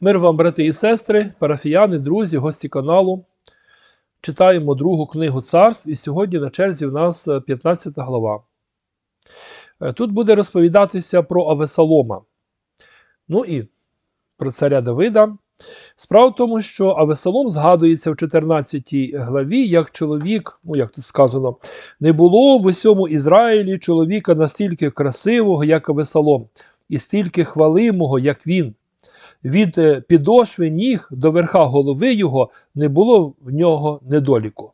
Мир вам, брати і сестри, парафіяни, друзі, гості каналу. Читаємо другу книгу царств, і сьогодні на черзі в нас е, 15 глава. Е, Тут буде розповідатися про Авесалома. Ну і про царя Давида. Справа в тому, що Авесалом згадується в 14 главі як чоловік, ну як тут сказано, не було в усьому Ізраїлі чоловіка настільки красивого, як Авесалом, і стільки хвалимого, як він. Від е, підошви ніг до верха голови його не було в нього недоліку.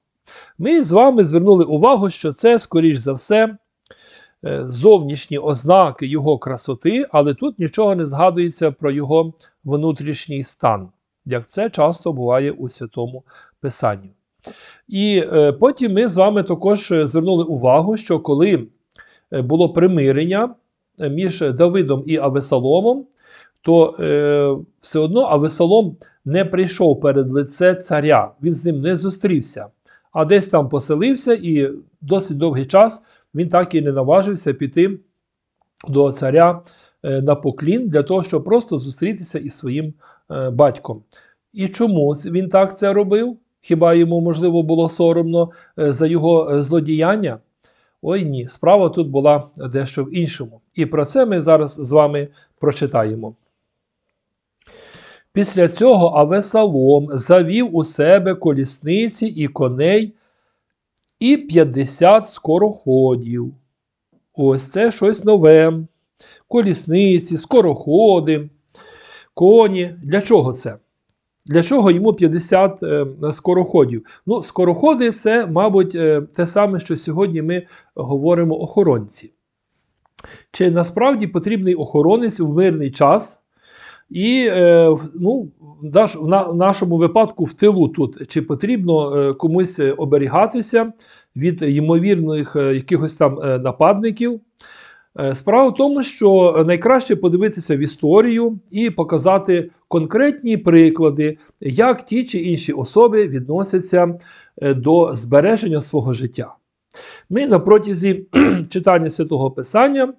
Ми з вами звернули увагу, що це, скоріш за все, е, зовнішні ознаки його красоти, але тут нічого не згадується про його внутрішній стан, як це часто буває у Святому Писанні. І е, потім ми з вами також звернули увагу, що коли було примирення між Давидом і Авесаломом, то е, все одно Авесалом не прийшов перед лице царя, він з ним не зустрівся, а десь там поселився, і досить довгий час він так і не наважився піти до царя е, на поклін для того, щоб просто зустрітися із своїм е, батьком. І чому він так це робив? Хіба йому, можливо, було соромно е, за його е, злодіяння? Ой ні, справа тут була дещо в іншому. І про це ми зараз з вами прочитаємо. Після цього Авесалом завів у себе колісниці і коней і 50 скороходів. Ось це щось нове. Колісниці, скороходи, коні. Для чого це? Для чого йому 50 е, скороходів? Ну, скороходи це, мабуть, е, те саме, що сьогодні ми говоримо охоронці. Чи насправді потрібний охоронець в мирний час? І е, ну, в наш- в на- в нашому випадку в тилу тут чи потрібно е, комусь е, оберігатися від ймовірних якихось там нападників. Справа в тому, що найкраще подивитися в історію і показати конкретні приклади, як ті чи інші особи відносяться до збереження свого життя. Ми на протязі читання святого Писання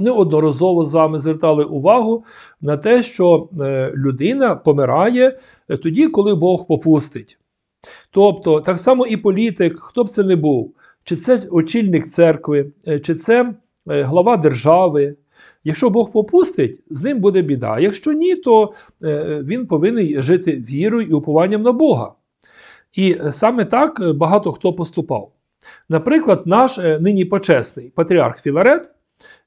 неодноразово з вами звертали увагу на те, що е, людина помирає е, тоді, коли Бог попустить. Тобто, так само і політик, хто б це не був, чи це очільник церкви, е, чи це глава держави. Якщо Бог попустить, з ним буде біда. Якщо ні, то він повинен жити вірою і упованням на Бога. І саме так багато хто поступав. Наприклад, наш нині почесний патріарх Філарет,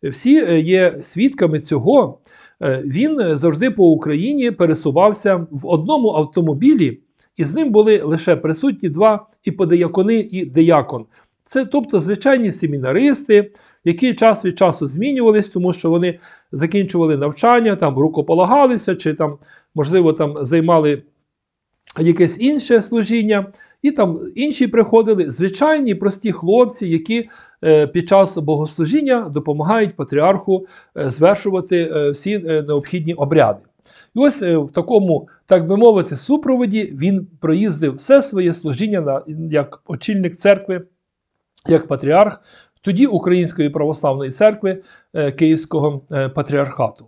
всі е, є свідками цього. Е, Він е, завжди по Україні пересувався в одному автомобілі, і з ним були лише присутні два і і диякон. Це тобто звичайні семінаристи, які час від часу змінювались, тому що вони закінчували навчання, там рукополагалися, чи там, можливо, там займали якесь інше служіння, і там інші приходили звичайні прості хлопці, які е, під час богослужіння допомагають патріарху е, звершувати е, всі необхідні обряди. І ось в такому, так би мовити, супроводі він проїздив все своє служіння як очільник церкви, як патріарх, тоді Української православної церкви Київського патріархату.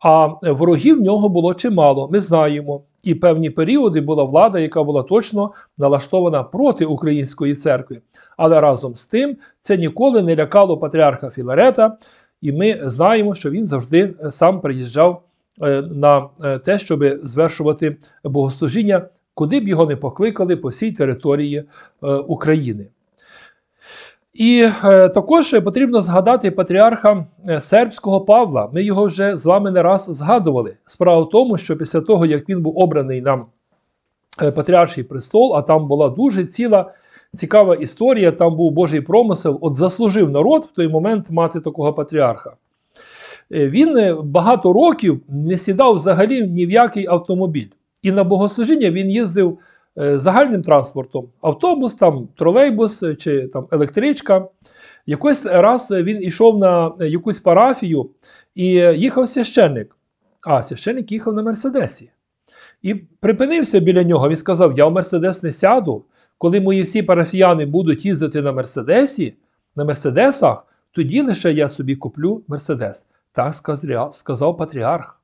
А ворогів в нього було чимало, ми знаємо. І певні періоди була влада, яка була точно налаштована проти української церкви. Але разом з тим це ніколи не лякало патріарха Філарета, і ми знаємо, що він завжди е, сам приїжджав е, на е, те, щоб звершувати богослужіння, куди б його не покликали по всій території України. І е, також потрібно згадати патріарха е, сербського Павла. Ми його вже з вами не раз згадували. Справа в тому, що після того, як він був обраний на е, патріарший престол, а там була дуже ціла цікава історія, там був Божий промисел, от заслужив народ в той момент мати такого патріарха. Е, Він е, багато років не сідав взагалі ні в який автомобіль. І на богослужіння він їздив е, загальним транспортом: автобус, там, тролейбус е, чи там, електричка. Якось раз е, він йшов на е, якусь парафію і е, їхав священник. А священник їхав на Мерседесі. І припинився біля нього. Він сказав: Я в Мерседес не сяду. Коли мої всі парафіяни будуть їздити на Мерседесі, на Мерседесах, тоді лише я собі куплю Мерседес. Так сказав патріарх.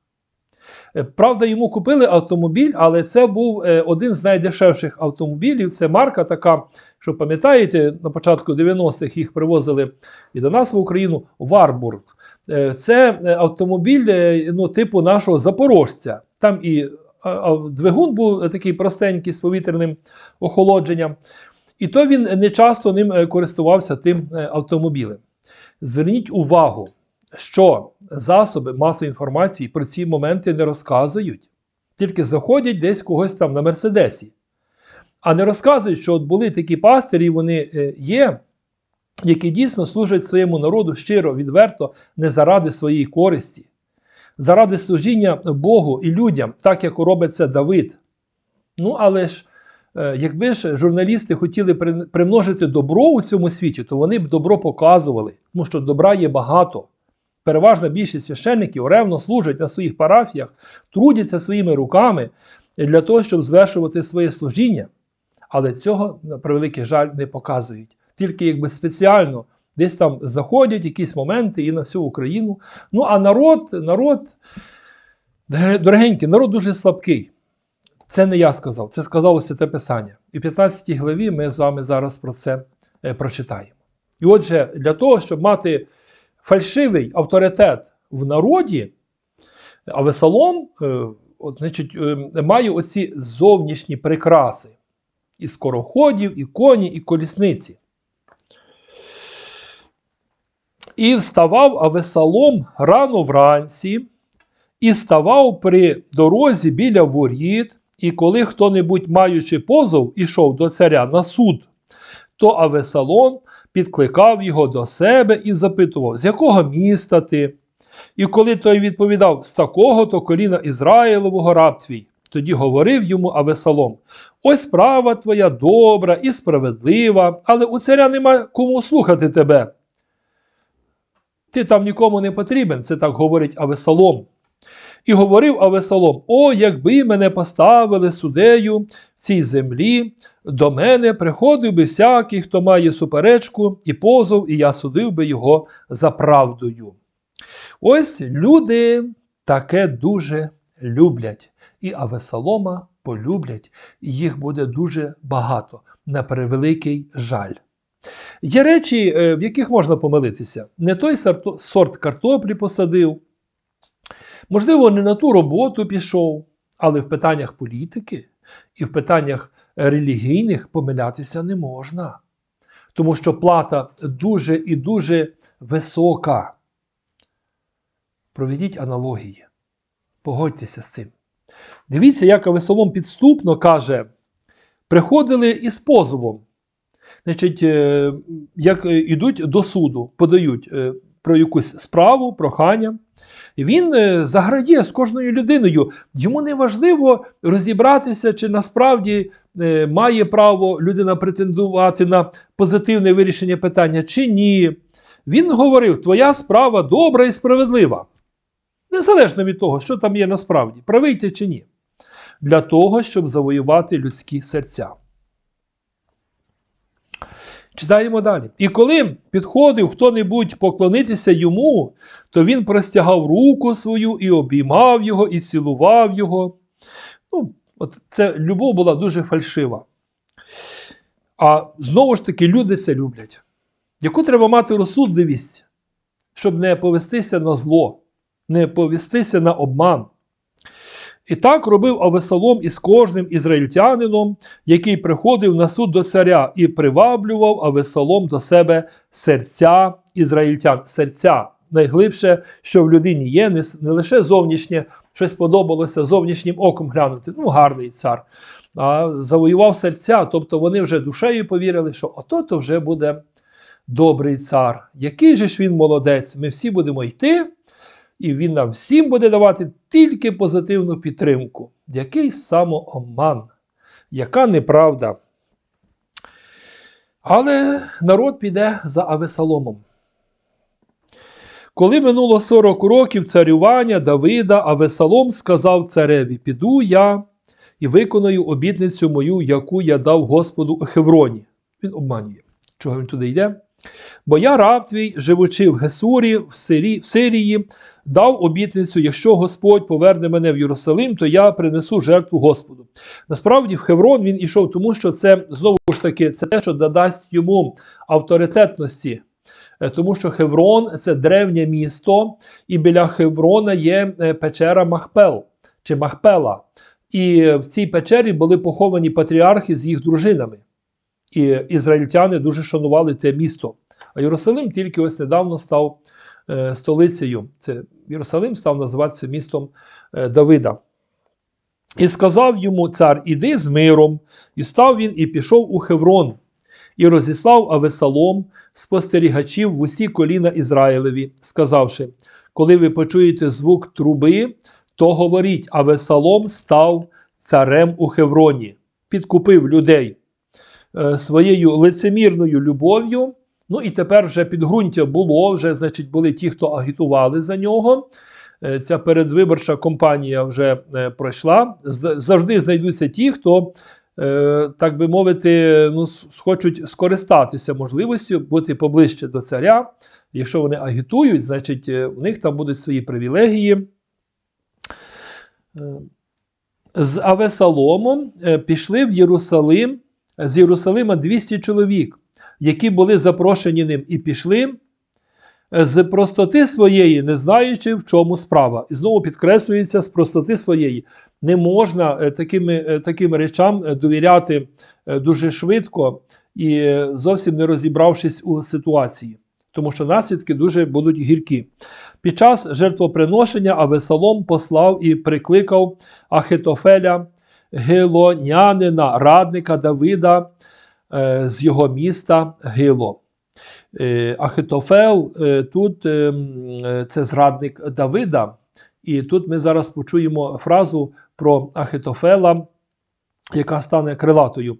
Е, Правда, йому купили автомобіль, але це був е, один з найдешевших автомобілів. Це марка така, що пам'ятаєте, на початку 90-х їх привозили і до нас в Україну Варбург. Е, Це автомобіль ну, типу нашого запорожця. Там і двигун був такий простенький з повітряним охолодженням. І то він не часто ним користувався тим автомобілем. Зверніть увагу, що засоби масової інформації про ці моменти не розказують, тільки заходять десь когось там на Мерседесі. А не розказують, що от були такі пастирі, вони е, є, які дійсно служать своєму народу щиро, відверто, не заради своєї користі, заради служіння Богу і людям, так як робить це Давид. Ну, але ж, е, якби ж журналісти хотіли при- примножити добро у цьому світі, то вони б добро показували, тому що добра є багато. Переважна більшість священників ревно служать на своїх парафіях, трудяться своїми руками для того, щоб звершувати своє служіння. Але цього, на превеликий жаль, не показують. Тільки якби спеціально десь там знаходять якісь моменти і на всю Україну. Ну а народ, народ, дорогенький, народ дуже слабкий. Це не я сказав, це сказало Святе Писання. І в 15 главі ми з вами зараз про це е, прочитаємо. І отже, для того, щоб мати фальшивий авторитет в народі, Авесалом е, от, значить, е, має оці зовнішні прикраси і скороходів, і коні, і колісниці. І вставав Авесалом рано вранці, і ставав при дорозі біля воріт, і коли хто-небудь, маючи позов, ішов до царя на суд, то Авесалом підкликав його до себе і запитував, з якого міста ти? І коли той відповідав, з такого то коліна Ізраїлового раб твій, тоді говорив йому Авесалом: Ось справа твоя добра і справедлива, але у царя нема кому слухати тебе. Ти там нікому не потрібен, це так говорить Авесалом. І говорив Авесалом: О, якби мене поставили судею в цій землі, до мене приходив би всякий, хто має суперечку і позов, і я судив би його за правдою. Ось люди таке дуже люблять, і Авесалома полюблять, і їх буде дуже багато, на превеликий жаль. Є речі, е, в яких можна помилитися. Не той сорт- сорт картоплі посадив, можливо, не на ту роботу пішов, але в питаннях політики і в питаннях релігійних помилятися не можна. Тому що плата дуже і дуже висока. Проведіть аналогії. Погодьтеся з цим. Дивіться, як Авесолом підступно каже: приходили із позовом. Значить, е, як е, йдуть до суду, подають е, про якусь справу, прохання. Він е, заграє з кожною людиною. Йому не важливо розібратися, чи насправді е, має право людина претендувати на позитивне вирішення питання, чи ні. Він говорив: твоя справа добра і справедлива. Незалежно від того, що там є насправді, правий ти чи ні. Для того, щоб завоювати людські серця. Читаємо далі. І коли підходив хто-небудь поклонитися йому, то він простягав руку свою і обіймав його, і цілував його. Ну, от це любов була дуже фальшива. А знову ж таки, люди це люблять. Яку треба мати розсудливість, щоб не повестися на зло, не повестися на обман. І так робив Авесалом із кожним ізраїльтянином, який приходив на суд до царя і приваблював Авесалом до себе серця ізраїльтян. Серця найглибше, що в людині є, не, не лише зовнішнє, щось подобалося зовнішнім оком глянути. Ну, гарний цар. А завоював серця, тобто вони вже душею повірили, що ото то вже буде добрий цар. Який же ж він молодець? Ми всі будемо йти і він нам всім буде давати тільки позитивну підтримку. Який самооман, яка неправда. Але народ піде за Авесаломом. Коли минуло 40 років царювання Давида, Авесалом сказав цареві: Піду я і виконаю обітницю мою, яку я дав Господу у Хевроні. Він обманює. Чого він туди йде? Бо я раб твій, живучи в Гесурі, в Сирії, в Сирії, дав обітницю, якщо Господь поверне мене в Єрусалим, то я принесу жертву Господу. Насправді, в Хеврон він ішов, тому що це знову ж таки це те, що додасть йому авторитетності. Е, Тому що Хеврон це древнє місто, і біля Хеврона є е, печера Махпел чи Махпела. І в цій печері були поховані патріархи з їх дружинами. І ізраїльтяни дуже шанували те місто. А Єрусалим тільки ось недавно став е, столицею. Це Єрусалим став називатися містом е, Давида. І сказав йому цар: Іди з миром. І став він і пішов у Хеврон, і розіслав Авесалом спостерігачів в усі коліна Ізраїлеві, сказавши: Коли ви почуєте звук труби, то говоріть, Авесалом став царем у Хевроні, підкупив людей своєю лицемірною любов'ю. Ну і тепер вже підґрунтя було, вже, значить, були ті, хто агітували за нього. Е, Ця передвиборча кампанія вже е, пройшла. Завжди знайдуться ті, хто, е, так би мовити, ну, хочуть скористатися можливістю бути поближче до царя. Якщо вони агітують, значить е, у них там будуть свої привілегії. Е, З Авесаломом е, пішли в Єрусалим, з Єрусалима 200 чоловік, які були запрошені ним, і пішли з простоти своєї, не знаючи, в чому справа. І знову підкреслюється з простоти своєї. Не можна е, такими, е, такими речам е, довіряти дуже швидко і зовсім не розібравшись у ситуації, тому що наслідки дуже будуть гіркі. Під час жертвоприношення Авесалом послав і прикликав Ахитофеля, гилонянина, радника Давида е, з його міста Гило. Е, Ахитофел е, тут це зрадник Давида, і тут ми зараз почуємо фразу про Ахитофела, яка стане крилатою.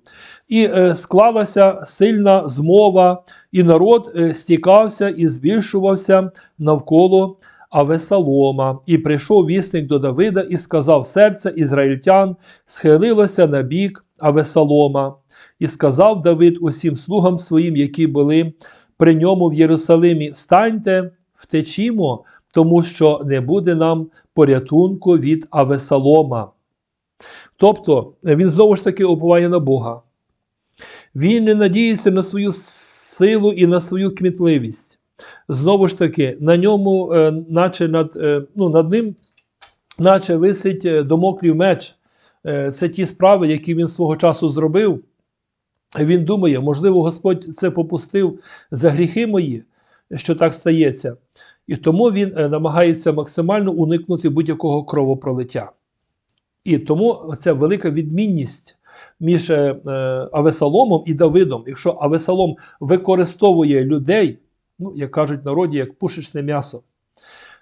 І склалася сильна змова, і народ стікався і збільшувався навколо Авесалома. І прийшов вісник до Давида і сказав: серце ізраїльтян схилилося на бік Авесалома. І сказав Давид усім слугам своїм, які були при ньому в Єрусалимі: Встаньте, втечімо, тому що не буде нам порятунку від Авесалома. Тобто він знову ж таки уповає на Бога. Він не надіється на свою силу і на свою кмітливість. Знову ж таки, на ньому, е, наче над, е, ну, над ним, наче висить е, домоклів меч. Це ті справи, які він свого часу зробив. Він думає, можливо, Господь це попустив за гріхи мої, що так стається. І тому він намагається максимально уникнути будь-якого кровопролиття. І тому це велика відмінність між Авесаломом і Давидом. Якщо Авесалом використовує людей, ну, як кажуть в народі, як пушечне м'ясо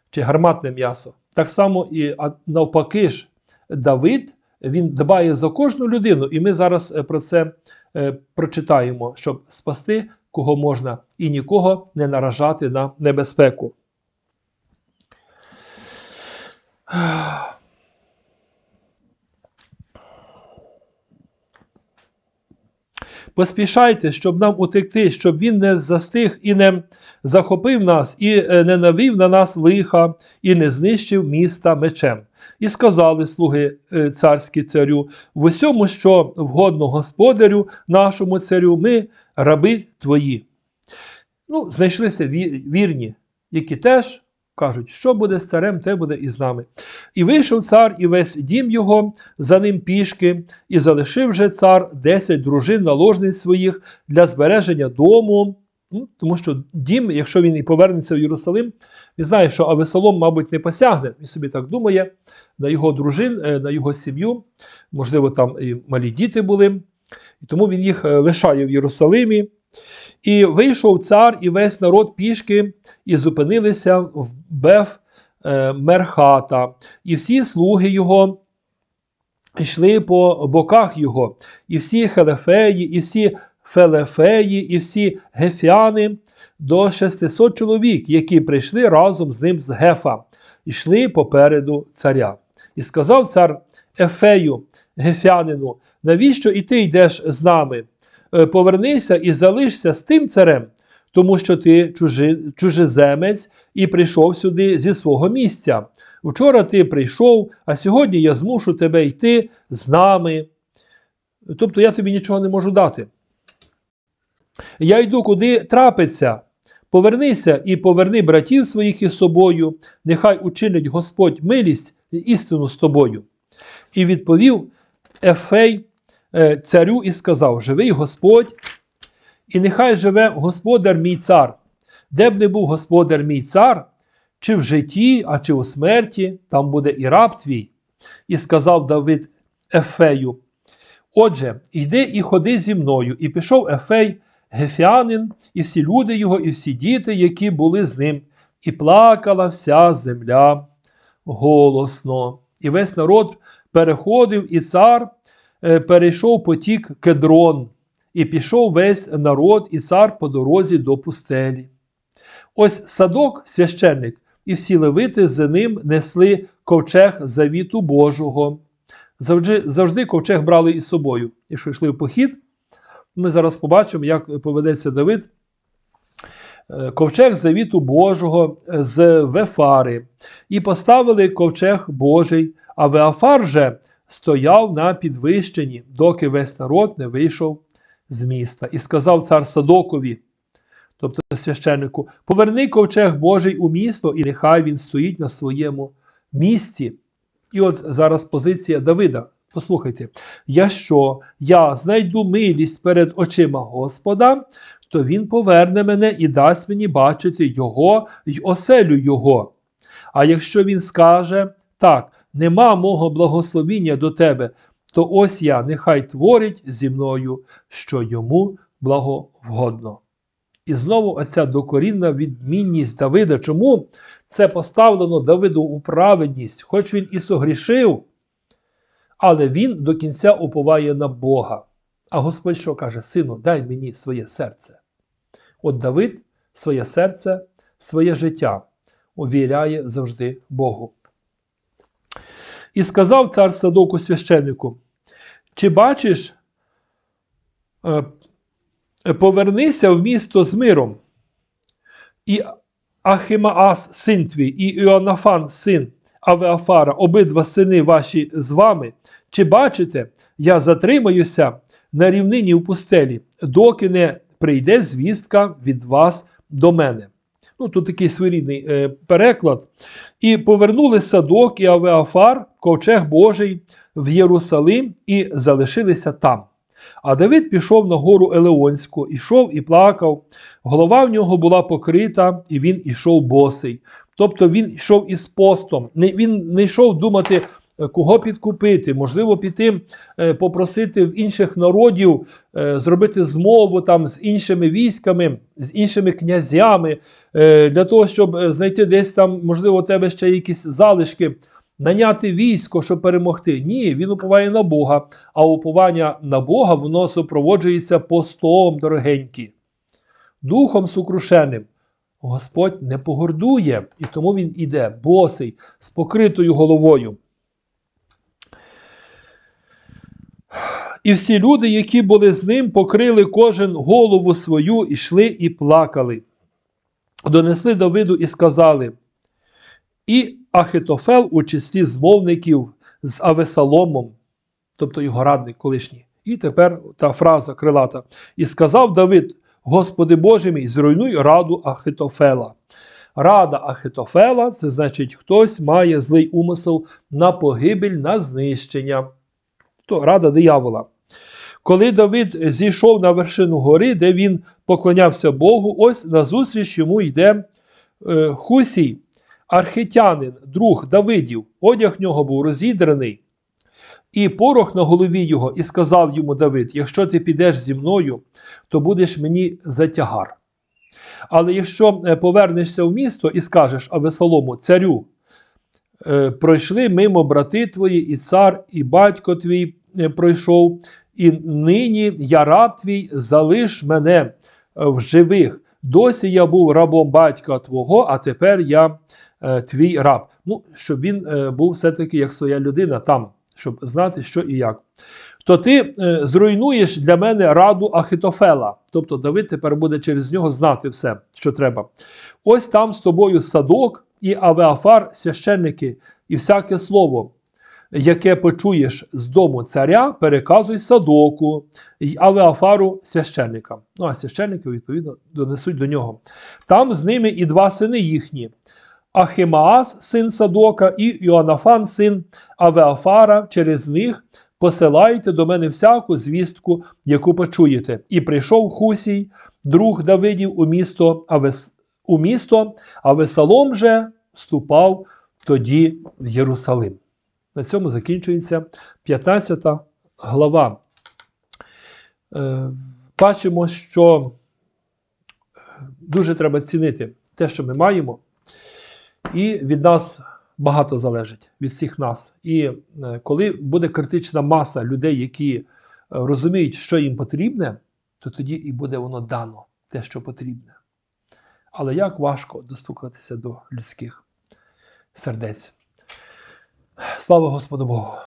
чи гарматне м'ясо, так само і навпаки ж Давид він дбає за кожну людину, і ми зараз е, про це е, прочитаємо, щоб спасти кого можна і нікого не наражати на небезпеку. Поспішайте, щоб нам утекти, щоб він не застиг і не захопив нас, і е, не навів на нас лиха, і не знищив міста мечем. І сказали слуги е, царські царю: в усьому, що вгодно господарю, нашому царю, ми раби твої. Ну, знайшлися вірні, які теж кажуть, що буде з царем, те буде і з нами. І вийшов цар і весь дім його за ним пішки, і залишив же цар десять дружин наложниць своїх для збереження дому. Ну, Тому що дім, якщо він і повернеться в Єрусалим, він знає, що Авесолом, мабуть, не посягне. Він собі так думає на його дружин, е, на його сім'ю. Можливо, там і малі діти були. І тому він їх е, лишає в Єрусалимі. І вийшов цар і весь народ пішки, і зупинилися в Беф е, Мерхата, і всі слуги його йшли по боках його, і всі хелефеї, і всі фелефеї, і всі гефяни до 600 чоловік, які прийшли разом з ним з Гефа, йшли попереду царя. І сказав цар Ефею, гефянину, навіщо і ти йдеш з нами? Е, Повернися і залишся з тим царем, тому що ти чужи, чужеземець і прийшов сюди зі свого місця. Вчора ти прийшов, а сьогодні я змушу тебе йти з нами. Тобто я тобі нічого не можу дати. Я йду, куди трапиться. Повернися і поверни братів своїх із собою, нехай учинить Господь милість і істину з тобою. І відповів Ефей царю і сказав: Живий Господь, і нехай живе господар мій цар. Де б не був господар мій цар, чи в житті, а чи у смерті, там буде і раб твій. І сказав Давид Ефею: Отже, йди і ходи зі мною. І пішов Ефей, Гефянин, і всі люди його, і всі діти, які були з ним, і плакала вся земля голосно. І весь народ переходив, і цар е, перейшов потік кедрон, і пішов весь народ, і цар по дорозі до пустелі. Ось садок, священник, і всі левити за ним несли ковчег завіту Божого. Завжди, завжди ковчег брали із собою. Якщо йшли в похід, ми зараз побачимо, як поведеться Давид. Е, Ковчег завіту Божого з Вефари, і поставили ковчег Божий, а Веафар же стояв на підвищенні, доки весь народ не вийшов з міста. І сказав цар Садокові, тобто священнику, поверни ковчег Божий у місто, і нехай він стоїть на своєму місці. І от зараз позиція Давида. Послухайте, якщо я знайду милість перед очима Господа, то він поверне мене і дасть мені бачити його й оселю його. А якщо він скаже так, нема мого благословіння до тебе, то ось я, нехай творить зі мною, що йому благовгодно. І знову оця докорінна відмінність Давида. Чому це поставлено Давиду у праведність, хоч він і согрішив, але він до кінця уповає на Бога. А Господь що каже: Сину, дай мені своє серце. От Давид своє серце, своє життя увіряє завжди Богу. І сказав цар Садоку священнику: Чи бачиш, е, повернися в місто з миром, і Ахимаас, син твій, і Іонафан, син Авеафара, обидва сини ваші з вами, чи бачите, я затримаюся на рівнині в пустелі, доки не прийде звістка від вас до мене. Ну, Тут такий своєрідний е, переклад. І повернули садок і Авеафар, ковчег Божий, в Єрусалим і залишилися там. А Давид пішов на гору Елеонську, ішов і плакав. Голова в нього була покрита, і він ішов босий. Тобто він йшов із постом. Він не йшов думати, кого підкупити, можливо, піти е, попросити в інших народів е, зробити змову там з іншими військами, з іншими князями, для того, щоб знайти десь там, можливо, у тебе ще якісь залишки. Наняти військо, щоб перемогти. Ні, він уповає на Бога, а уповання на Бога воно супроводжується постом, дорогенькі, духом сукрушеним. Господь не погордує, і тому він іде босий, з покритою головою. І всі люди, які були з ним, покрили кожен голову свою, ішли і плакали. Донесли Давиду і сказали. І Ахитофел у числі змовників з Авесаломом, тобто його радник колишній. І тепер та фраза крилата. І сказав Давид: Господи Боже мій, зруйнуй раду Ахитофела. Рада Ахитофела це значить, хтось має злий умисел на погибель, на знищення. То рада диявола. Коли Давид зійшов на вершину гори, де він поклонявся Богу, ось назустріч йому йде е, Хусій, архитянин, друг Давидів, одяг нього був розідраний, і порох на голові його, і сказав йому Давид: Якщо ти підеш зі мною, то будеш мені затягар. Але якщо е, повернешся в місто і скажеш Авесолому, царю, е, пройшли мимо брати твої, і цар, і батько твій пройшов, і нині я раб твій, залиш мене в живих. Досі я був рабом батька твого, а тепер я твій раб. Ну, щоб він був все-таки як своя людина там щоб знати, що і як. То ти е, зруйнуєш для мене раду Ахитофела. Тобто Давид тепер буде через нього знати все, що треба. Ось там з тобою садок і Авеафар, священники, і всяке слово, яке почуєш з дому царя, переказуй садоку і Авеафару священникам. Ну, а священники, відповідно, донесуть до нього. Там з ними і два сини їхні. Ахимаас, син Садока, і Йоанафан, син Авеафара, через них посилайте до мене всяку звістку, яку почуєте. І прийшов Хусій, друг Давидів, у місто, Авес... у місто, а Весалом же вступав тоді в Єрусалим. На цьому закінчується 15 глава. Е, бачимо, що е, дуже треба цінити те, що ми маємо, і від нас багато залежить від всіх нас. І е, коли буде критична маса людей, які розуміють, що їм потрібне, то тоді і буде воно дано, те, що потрібне. Але як важко достукатися до людських сердець. Слава Господу Богу!